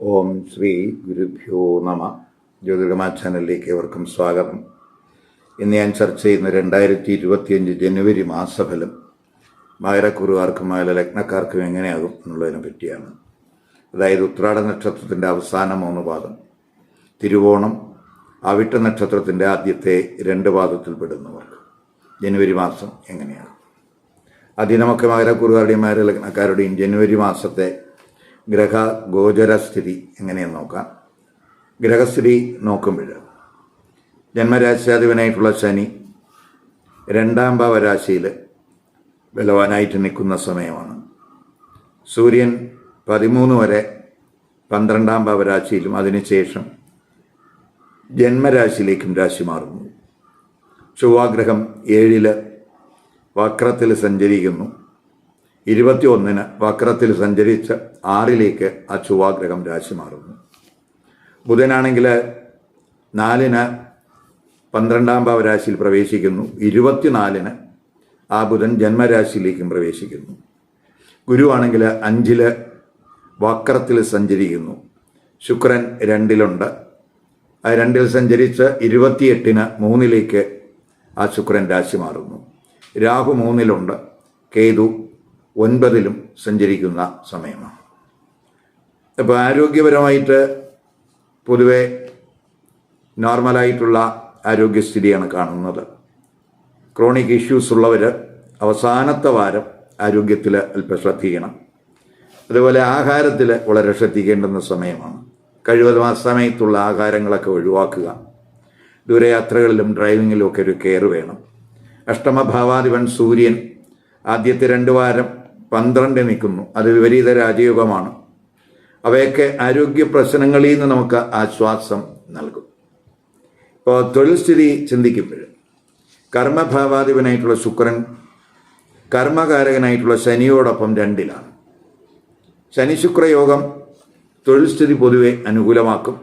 ഓം ശ്രീ ഗുരുഭ്യോ നമ. ജ്യോതിർഗമാ ചാനലിലേക്ക് ഏവർക്കും സ്വാഗതം. ഇന്ന് ഞാൻ ചർച്ച ചെയ്യുന്ന രണ്ടായിരത്തി ഇരുപത്തിയഞ്ച് ജനുവരി മാസഫലം മകരക്കുറുകാർക്കും മകര ലഗ്നക്കാർക്കും എങ്ങനെയാകും എന്നുള്ളതിനെ പറ്റിയാണ്. അതായത് ഉത്രാട നക്ഷത്രത്തിന്റെ അവസാന മൂന്ന് പാദം. തിരുവോണം അവിട്ട നക്ഷത്രത്തിന്റെ ആദ്യത്തെ രണ്ട് പാദത്തിൽ പെടുന്നവർക്ക് ജനുവരി മാസം എങ്ങനെയാണ് ആദ്യം നമുക്ക് മകരക്കുറുകാരുടെയും മകര ലഗ്നക്കാരുടെയും ജനുവരി മാസത്തെ ഗ്രഹ ഗോചരസ്ഥിതി എങ്ങനെയെന്ന് നോക്കാം. ഗ്രഹസ്ഥിതി നോക്കുമ്പോൾ ജന്മരാശ്യാധിപനായിട്ടുള്ള ശനി രണ്ടാം ഭാവരാശിയിൽ ബലവാനായിട്ട് നിൽക്കുന്ന സമയമാണ്. സൂര്യൻ പതിമൂന്ന് വരെ പന്ത്രണ്ടാം ഭാവരാശിയിലും അതിനുശേഷം ജന്മരാശിയിലേക്കും രാശി മാറുന്നു. ചൊവ്വാഗ്രഹം ഏഴിൽ വക്രത്തിൽ സഞ്ചരിക്കുന്നു. ഇരുപത്തി ഒന്നിന് വക്രത്തിൽ സഞ്ചരിച്ച് ആറിലേക്ക് ആ ചൊവ്വാഗ്രഹം രാശി മാറുന്നു ബുധനാണെങ്കിൽ നാലിന് പന്ത്രണ്ടാം ഭാവരാശിയിൽ പ്രവേശിക്കുന്നു. ഇരുപത്തിനാലിന് ആ ബുധൻ ജന്മരാശിയിലേക്കും പ്രവേശിക്കുന്നു. ഗുരുവാണെങ്കിൽ അഞ്ചിൽ വക്രത്തിൽ സഞ്ചരിക്കുന്നു. ശുക്രൻ രണ്ടിലുണ്ട്. ആ രണ്ടിൽ സഞ്ചരിച്ച് ഇരുപത്തിയെട്ടിന് മൂന്നിലേക്ക് ആ ശുക്രൻ രാശി മാറുന്നു രാഹു മൂന്നിലുണ്ട്. കേതു ഒൻപതിലും സഞ്ചരിക്കുന്ന സമയമാണ്. അപ്പോൾ ആരോഗ്യപരമായിട്ട് പൊതുവെ നോർമലായിട്ടുള്ള ആരോഗ്യസ്ഥിതിയാണ് കാണുന്നത്. ക്രോണിക് ഇഷ്യൂസ് ഉള്ളവർ അവസാനത്തെ വാരം ആരോഗ്യത്തിൽ അല്പം ശ്രദ്ധിക്കണം. അതുപോലെ ആഹാരത്തിൽ വളരെ ശ്രദ്ധിക്കേണ്ടുന്ന സമയമാണ്. കഴിവതും ആ സമയത്തുള്ള ആഹാരങ്ങളൊക്കെ ഒഴിവാക്കുക. ദൂരയാത്രകളിലും ഡ്രൈവിങ്ങിലും ഒക്കെ ഒരു കെയർ വേണം. അഷ്ടമഭാവാധിപൻ സൂര്യൻ ആദ്യത്തെ രണ്ട് വാരം പന്ത്രണ്ട് നിൽക്കുന്നു. അത് വിപരീത രാജയോഗമാണ്. അവയൊക്കെ ആരോഗ്യ പ്രശ്നങ്ങളിൽ നിന്ന് നമുക്ക് ആശ്വാസം നൽകും. ഇപ്പോൾ തൊഴിൽ സ്ഥിതി ചിന്തിക്കുമ്പോൾ കർമ്മഭാവാധിപനായിട്ടുള്ള ശുക്രൻ കർമ്മകാരകനായിട്ടുള്ള ശനിയോടൊപ്പം രണ്ടിലാണ്. ശനി ശുക്രയോഗം തൊഴിൽ സ്ഥിതി പൊതുവെ അനുകൂലമാക്കും.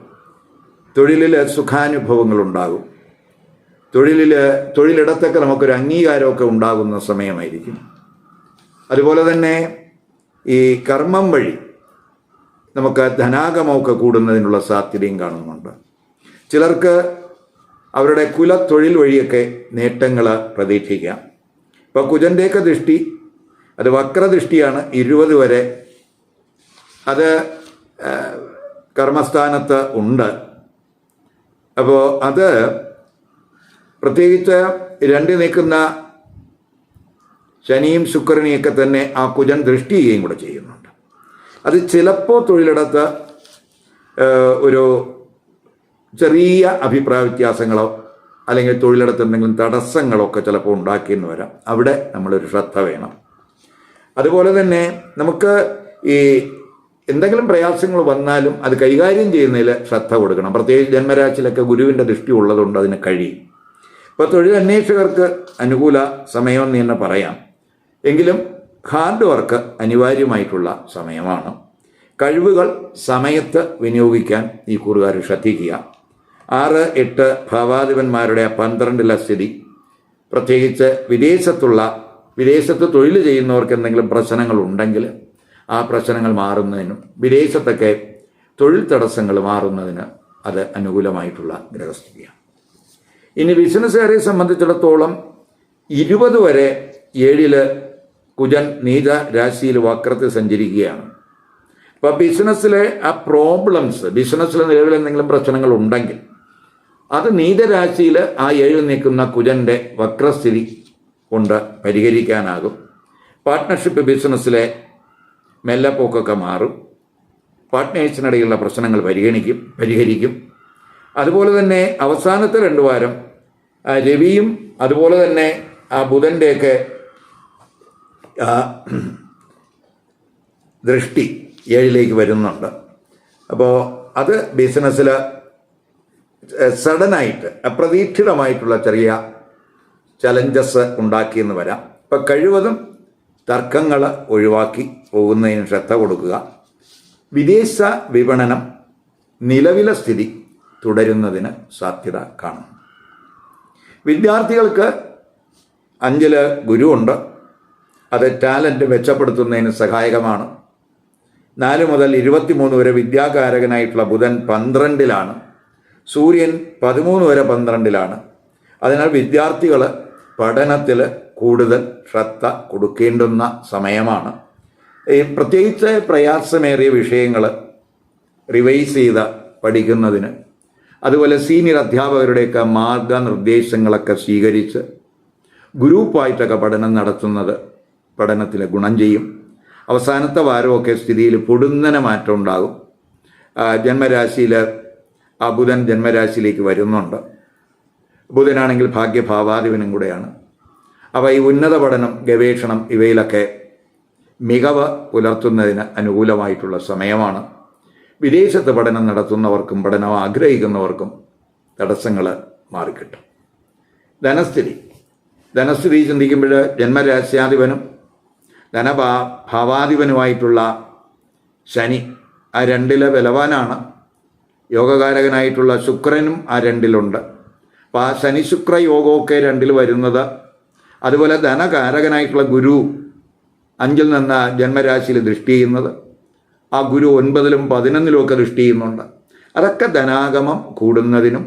തൊഴിലിൽ സുഖാനുഭവങ്ങൾ ഉണ്ടാകും. തൊഴിലിൽ തൊഴിലിടത്തൊക്കെ നമുക്കൊരു അംഗീകാരമൊക്കെ ഉണ്ടാകുന്ന സമയമായിരിക്കും. അതുപോലെ തന്നെ ഈ കർമ്മം വഴി നമുക്ക് ധനാഗമമൊക്കെ കൂടുന്നതിനുള്ള സാധ്യതയും കാണുന്നുണ്ട്. ചിലർക്ക് അവരുടെ കുലത്തൊഴിൽ വഴിയൊക്കെ നേട്ടങ്ങൾ പ്രതീക്ഷിക്കാം. ഇപ്പോൾ കുജന്റെയൊക്കെ ദൃഷ്ടി അത് വക്രദൃഷ്ടിയാണ് ഇരുപത് വരെ. അത് കർമ്മസ്ഥാനത്ത് ഉണ്ട്. അപ്പോൾ അത് പ്രത്യേകിച്ച് രണ്ട് നിൽക്കുന്ന ശനിയും ശുക്രനെയൊക്കെ തന്നെ ആ കുജൻ ദൃഷ്ടി ചെയ്യുകയും കൂടെ ചെയ്യുന്നുണ്ട്. അത് ചിലപ്പോൾ തൊഴിലിടത്ത് ഒരു ചെറിയ അഭിപ്രായ വ്യത്യാസങ്ങളോ അല്ലെങ്കിൽ തൊഴിലിടത്ത് എന്തെങ്കിലും തടസ്സങ്ങളോ ഒക്കെ ചിലപ്പോൾ ഉണ്ടാക്കിയെന്ന് വരാം. അവിടെ നമ്മളൊരു ശ്രദ്ധ വേണം. അതുപോലെ തന്നെ നമുക്ക് ഈ എന്തെങ്കിലും പ്രയാസങ്ങൾ വന്നാലും അത് കൈകാര്യം ചെയ്യുന്നതിൽ ശ്രദ്ധ കൊടുക്കണം. പ്രത്യേകിച്ച് ജന്മരാശിയിലൊക്കെ ഗുരുവിന്റെ ദൃഷ്ടി ഉള്ളതുകൊണ്ട് അതിന് കഴിയും. ഇപ്പോൾ തൊഴിൽ അന്വേഷകർക്ക് അനുകൂല സമയമെന്ന് തന്നെ പറയാം. എങ്കിലും ഹാർഡ് വർക്ക് അനിവാര്യമായിട്ടുള്ള സമയമാണ്. കഴിവുകൾ സമയത്ത് വിനിയോഗിക്കാൻ ഈ കൂറുകാർ ശ്രദ്ധിക്കുക. ആറ് എട്ട് ഭാവാധിപന്മാരുടെ പന്ത്രണ്ടിലെ സ്ഥിതി. പ്രത്യേകിച്ച് വിദേശത്തുള്ള വിദേശത്ത് തൊഴിൽ ചെയ്യുന്നവർക്ക് എന്തെങ്കിലും പ്രശ്നങ്ങൾ ഉണ്ടെങ്കിൽ ആ പ്രശ്നങ്ങൾ മാറുന്നതിനും വിദേശത്തൊക്കെ തൊഴിൽ തടസ്സങ്ങൾ മാറുന്നതിന് അത് അനുകൂലമായിട്ടുള്ള ഗ്രഹസ്ഥിതിയാണ്. ഇനി ബിസിനസ്സുകാരെ സംബന്ധിച്ചിടത്തോളം ഇരുപത് വരെ ഏഴിൽ കുജൻ നീത രാശിയിൽ വക്രത്തിൽ സഞ്ചരിക്കുകയാണ്. അപ്പോൾ ബിസിനസ്സിലെ ആ പ്രോബ്ലംസ് ബിസിനസ്സിലെ നിലവിൽ എന്തെങ്കിലും പ്രശ്നങ്ങൾ ഉണ്ടെങ്കിൽ അത് നീതരാശിയിൽ ആ ഏഴ് നിൽക്കുന്ന കുജന്റെ വക്രസ്ഥിതി കൊണ്ട് പരിഹരിക്കാനാകും. പാർട്ട്ണർഷിപ്പ് ബിസിനസ്സിലെ മെല്ലപ്പോക്കൊക്കെ മാറും. പാർട്ട്നേഴ്സിനിടയിലുള്ള പ്രശ്നങ്ങൾ പരിഗണിക്കും പരിഹരിക്കും. അതുപോലെ തന്നെ അവസാനത്തെ രണ്ട് വാരം രവിയും അതുപോലെ തന്നെ ആ ബുധന്റെയൊക്കെ ദൃഷ്ടി ഏഴിലേക്ക് വരുന്നുണ്ട്. അപ്പോൾ അത് ബിസിനസ്സിൽ സഡനായിട്ട് അപ്രതീക്ഷിതമായിട്ടുള്ള ചെറിയ ചലഞ്ചസ് ഉണ്ടാക്കിയെന്ന് വരാം. ഇപ്പം കഴിവതും തർക്കങ്ങൾ ഒഴിവാക്കി പോകുന്നതിന് ശ്രദ്ധ കൊടുക്കുക. വിദേശ വിപണനം നിലവിലെ സ്ഥിതി തുടരുന്നതിന് സാധ്യത കാണും. വിദ്യാർത്ഥികൾക്ക് അഞ്ചിൽ ഗുരുവുണ്ട് അത് ടാലന്റ് മെച്ചപ്പെടുത്തുന്നതിന് സഹായകമാണ്. നാല് മുതൽ ഇരുപത്തിമൂന്ന് വരെ വിദ്യാകാരകനായിട്ടുള്ള ബുധൻ പന്ത്രണ്ടിലാണ്. സൂര്യൻ പതിമൂന്ന് വരെ പന്ത്രണ്ടിലാണ്. അതിനാൽ വിദ്യാർത്ഥികൾ പഠനത്തിൽ കൂടുതൽ ശ്രദ്ധ കൊടുക്കേണ്ടുന്ന സമയമാണ്. ഈ പ്രത്യേകിച്ച് പ്രയാസമേറിയ വിഷയങ്ങൾ റിവൈസ് ചെയ്ത് പഠിക്കുന്നതിന്. അതുപോലെ സീനിയർ അധ്യാപകരുടെയൊക്കെ മാർഗനിർദ്ദേശങ്ങളൊക്കെ സ്വീകരിച്ച് ഗ്രൂപ്പായിട്ടൊക്കെ പഠനം നടത്തുന്നത് പഠനത്തിൽ ഗുണം ചെയ്യും. അവസാനത്തെ വാരമൊക്കെ സ്ഥിതിയിൽ പൊടുന്നനെ മാറ്റം ഉണ്ടാകും. ജന്മരാശിയിൽ ആ ബുധൻ ജന്മരാശിയിലേക്ക് വരുന്നുണ്ട്. ബുധനാണെങ്കിൽ ഭാഗ്യഭാവാധിപനും കൂടെയാണ്. അപ്പോൾ ഈ ഉന്നത പഠനം ഗവേഷണം ഇവയിലൊക്കെ മികവ് പുലർത്തുന്നതിന് അനുകൂലമായിട്ടുള്ള സമയമാണ്. വിദേശത്ത് പഠനം നടത്തുന്നവർക്കും പഠനം ആഗ്രഹിക്കുന്നവർക്കും തടസ്സങ്ങൾ മാറിക്കിട്ടും. ധനസ്ഥിതി. ധനസ്ഥിതി ചിന്തിക്കുമ്പോൾ ജന്മരാശ്യാധിപനും ധനഭാ ഭാവാധിപനുമായിട്ടുള്ള ശനി ആ രണ്ടിലെ ബലവാനാണ്. യോഗകാരകനായിട്ടുള്ള ശുക്രനും ആ രണ്ടിലുണ്ട്. അപ്പോൾ ആ ശനി ശുക്ര യോഗമൊക്കെ രണ്ടിൽ വരുന്നത് അതുപോലെ ധനകാരകനായിട്ടുള്ള ഗുരു അഞ്ചിൽ നിന്ന് ജന്മരാശിയിൽ ദൃഷ്ടി ചെയ്യുന്നത്. ആ ഗുരു ഒൻപതിലും പതിനൊന്നിലും ഒക്കെ ദൃഷ്ടി ചെയ്യുന്നുണ്ട്. അതൊക്കെ ധനാഗമം കൂടുന്നതിനും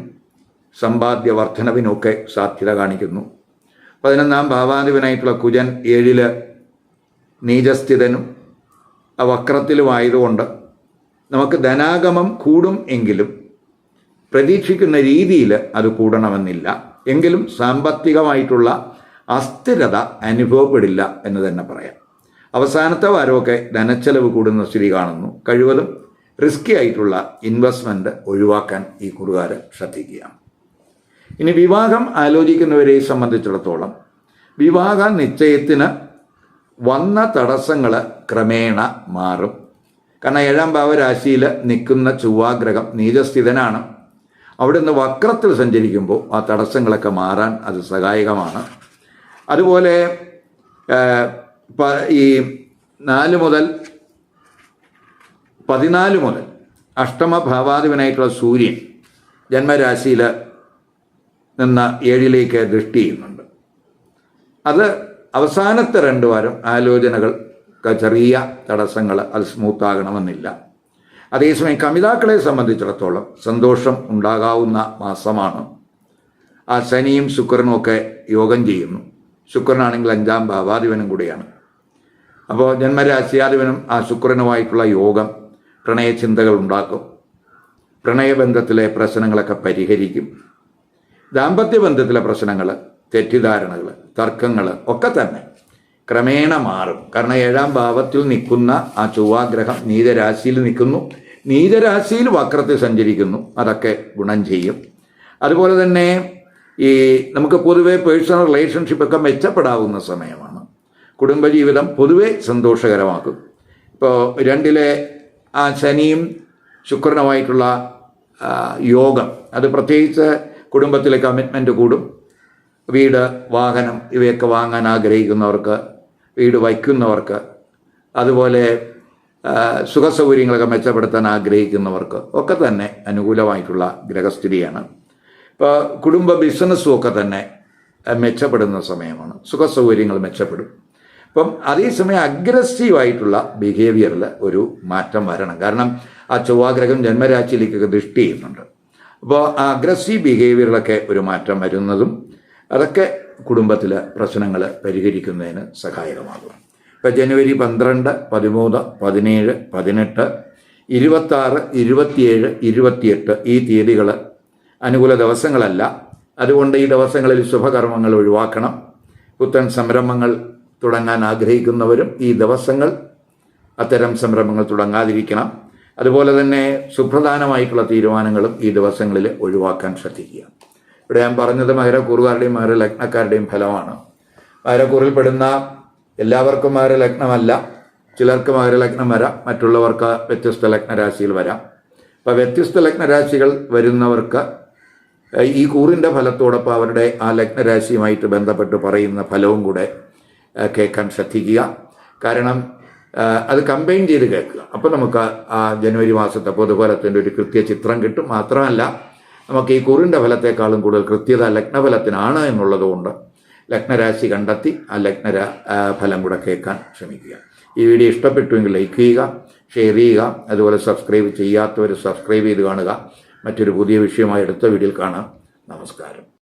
സമ്പാദ്യ വർധനവിനുമൊക്കെ സാധ്യത കാണിക്കുന്നു. പതിനൊന്നാം ഭാവാധിപനായിട്ടുള്ള കുജൻ ഏഴിൽ നീചസ്ഥിതനും വക്രത്തിലുമായതുകൊണ്ട് നമുക്ക് ധനാഗമം കൂടും എങ്കിലും പ്രതീക്ഷിക്കുന്ന രീതിയിൽ അത് കൂടണമെന്നില്ല. എങ്കിലും സാമ്പത്തികമായിട്ടുള്ള അസ്ഥിരത അനുഭവപ്പെടില്ല എന്ന് തന്നെ പറയാം. അവസാനത്തെ വാരമൊക്കെ ധനച്ചെലവ് കൂടുന്ന സ്ഥിതി കാണുന്നു. കഴിവതും റിസ്കി ആയിട്ടുള്ള ഇൻവെസ്റ്റ്മെന്റ് ഒഴിവാക്കാൻ ഈ കുറുകാർ ശ്രദ്ധിക്കുക ഇനി വിവാഹം ആലോചിക്കുന്നവരെ സംബന്ധിച്ചിടത്തോളം വിവാഹ നിശ്ചയത്തിന് വന്ന തടസ്സങ്ങൾ ക്രമേണ മാറും. കാരണം ഏഴാം ഭാവരാശിയിൽ നിൽക്കുന്ന ചൊവ്വാഗ്രഹം നീചസ്ഥിതനാണ്. നിന്ന് വക്രത്തിൽ സഞ്ചരിക്കുമ്പോൾ ആ തടസ്സങ്ങളൊക്കെ മാറാൻ അത് സഹായകമാണ്. അതുപോലെ ഈ നാല് മുതൽ പതിനാല് മുതൽ അഷ്ടമ ഭാവാധിപനായിട്ടുള്ള സൂര്യൻ ജന്മരാശിയിൽ നിന്ന് ഏഴിലേക്ക് ദൃഷ്ടി ചെയ്യുന്നുണ്ട്. അത് അവസാനത്തെ രണ്ട് വാരം ആലോചനകൾ ചെറിയ തടസ്സങ്ങൾ അത് സ്മൂത്താകണമെന്നില്ല. അതേസമയം കമിതാക്കളെ സംബന്ധിച്ചിടത്തോളം സന്തോഷം ഉണ്ടാകാവുന്ന മാസമാണ്. ആ ശനിയും ശുക്രനും ഒക്കെ യോഗം ചെയ്യുന്നു. ശുക്രനാണെങ്കിൽ അഞ്ചാം ഭാവാധിപനും കൂടിയാണ്. അപ്പോൾ ജന്മരാശിയാധിപനും ആ ശുക്രനുമായിട്ടുള്ള യോഗം പ്രണയചിന്തകൾ ഉണ്ടാക്കും. പ്രണയബന്ധത്തിലെ പ്രശ്നങ്ങളൊക്കെ പരിഹരിക്കും. ദാമ്പത്യ ബന്ധത്തിലെ പ്രശ്നങ്ങൾ തെറ്റിദ്ധാരണകൾ തർക്കങ്ങൾ ഒക്കെ തന്നെ. ക്രമേണ മാറും. കാരണം ഏഴാം ഭാവത്തിൽ നിൽക്കുന്ന ആ ചൊവ്വാഗ്രഹം നീതരാശിയിൽ നിൽക്കുന്നു. നീതരാശിയിൽ വക്രത്തിൽ സഞ്ചരിക്കുന്നു. അതൊക്കെ ഗുണം ചെയ്യും. അതുപോലെ തന്നെ ഈ നമുക്ക് പൊതുവെ പേഴ്സണൽ റിലേഷൻഷിപ്പ് ഒക്കെ മെച്ചപ്പെടാവുന്ന സമയമാണ്. കുടുംബജീവിതം പൊതുവെ സന്തോഷകരമാക്കും. ഇപ്പോൾ രണ്ടിലെ ആ ശനിയും ശുക്രനുമായിട്ടുള്ള യോഗം. അത് പ്രത്യേകിച്ച് കുടുംബത്തിലെ കമ്മിറ്റ്മെന്റ് കൂടും. വീട് വാഹനം ഇവയൊക്കെ വാങ്ങാൻ ആഗ്രഹിക്കുന്നവർക്ക് വീട് വയ്ക്കുന്നവർക്ക് അതുപോലെ സുഖസൗകര്യങ്ങളൊക്കെ മെച്ചപ്പെടുത്താൻ ആഗ്രഹിക്കുന്നവർക്ക് ഒക്കെ തന്നെ അനുകൂലമായിട്ടുള്ള ഗ്രഹസ്ഥിതിയാണ് ഇപ്പോൾ കുടുംബ ബിസിനസ്സും ഒക്കെ തന്നെ മെച്ചപ്പെടുന്ന സമയമാണ്. സുഖസൗകര്യങ്ങൾ മെച്ചപ്പെടും. അപ്പം അതേസമയം അഗ്രസീവായിട്ടുള്ള ബിഹേവിയറിൽ ഒരു മാറ്റം വരണം. കാരണം ആ ചൊവ്വാഗ്രഹം ജന്മരാശിയിലേക്കൊക്കെ ദൃഷ്ടി ചെയ്യുന്നുണ്ട്. അപ്പോൾ ആ അഗ്രസീവ് ബിഹേവിയറിലൊക്കെ ഒരു മാറ്റം വരുന്നതും അതൊക്കെ കുടുംബത്തിലെ പ്രശ്നങ്ങൾ പരിഹരിക്കുന്നതിന് സഹായകമാകും. ഇപ്പം ജനുവരി പന്ത്രണ്ട് പതിമൂന്ന് പതിനേഴ് പതിനെട്ട് ഇരുപത്താറ് ഇരുപത്തിയേഴ് ഇരുപത്തിയെട്ട് ഈ തീയതികൾ അനുകൂല ദിവസങ്ങളല്ല. അതുകൊണ്ട് ഈ ദിവസങ്ങളിൽ ശുഭകർമ്മങ്ങൾ ഒഴിവാക്കണം. പുത്തൻ സംരംഭങ്ങൾ തുടങ്ങാൻ ആഗ്രഹിക്കുന്നവരും ഈ ദിവസങ്ങൾ അത്തരം സംരംഭങ്ങൾ തുടങ്ങാതിരിക്കണം. അതുപോലെ തന്നെ സുപ്രധാനമായിട്ടുള്ള തീരുമാനങ്ങളും ഈ ദിവസങ്ങളിൽ ഒഴിവാക്കാൻ ശ്രദ്ധിക്കുക. ഇവിടെ ഞാൻ പറഞ്ഞത് മകരക്കൂറുകാരുടെയും മകരലഗ്നക്കാരുടെയും ഫലമാണ്. മകരക്കൂറിൽപ്പെടുന്ന എല്ലാവർക്കും മകരലഗ്നമല്ല ചിലർക്ക് മകരലഗ്നം വരാം മറ്റുള്ളവർക്ക് വ്യത്യസ്ത ലഗ്നരാശിയിൽ വരാം. അപ്പോൾ വ്യത്യസ്ത ലഗ്നരാശികൾ വരുന്നവർക്ക് ഈ കൂറിന്റെ ഫലത്തോടൊപ്പം അവരുടെ ആ ലഗ്നരാശിയുമായിട്ട് ബന്ധപ്പെട്ട് പറയുന്ന ഫലവും കൂടെ കേൾക്കാൻ ശ്രദ്ധിക്കുക. കാരണം അത് കമ്പൈൻ ചെയ്ത് കേൾക്കുക. അപ്പോൾ നമുക്ക് ആ ജനുവരി മാസത്തെ പൊതുഫലത്തിന്റെ ഒരു കൃത്യ ചിത്രം കിട്ടും. മാത്രമല്ല നമുക്ക് ഈ കുറിന്റെ ഫലത്തെക്കാളും കൂടുതൽ കൃത്യത ലഗ്നഫലത്തിനാണ് എന്നുള്ളതുകൊണ്ട് ലഗ്നരാശി കണ്ടെത്തി ആ ലഗ്നര ഫലം കൂടെ കേൾക്കാൻ ശ്രമിക്കുക. ഈ വീഡിയോ ഇഷ്ടപ്പെട്ടുവെങ്കിൽ ലൈക്ക് ചെയ്യുക ഷെയർ ചെയ്യുക അതുപോലെ സബ്സ്ക്രൈബ് ചെയ്യാത്തവർ സബ്സ്ക്രൈബ് ചെയ്ത് കാണുക. മറ്റൊരു പുതിയ വിഷയമായി അടുത്ത വീഡിയോയിൽ കാണാം. നമസ്കാരം.